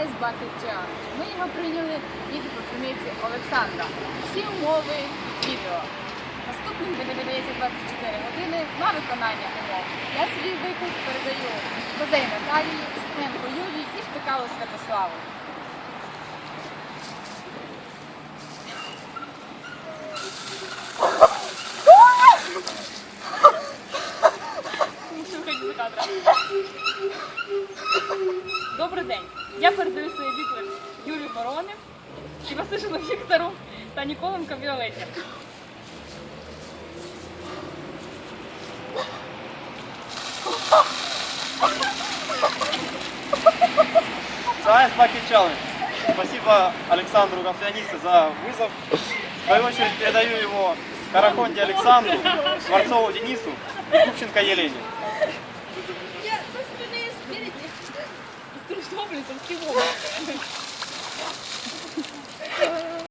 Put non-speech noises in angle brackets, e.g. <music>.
Ice Bucket Challenge. Ми його прийняли від працівниці Олександра. Всі умови відео. Наступних 10-24 години на виконання умов. Я свій виклик передаю Козей Наталії, Схенко Юлії і Штикалу Святославу. Добрий день. Я передаю свій виклик Юлію Ворони, Івасишину Віктору та Ніколенко Віолеті. Science Bucket Challenge. Спасибо Александру Конфлянисте за вызов. В свою очередь передаю его Карахонде Александру, Скворцову Денису и Купченко Елене. 좀 끼고 <laughs>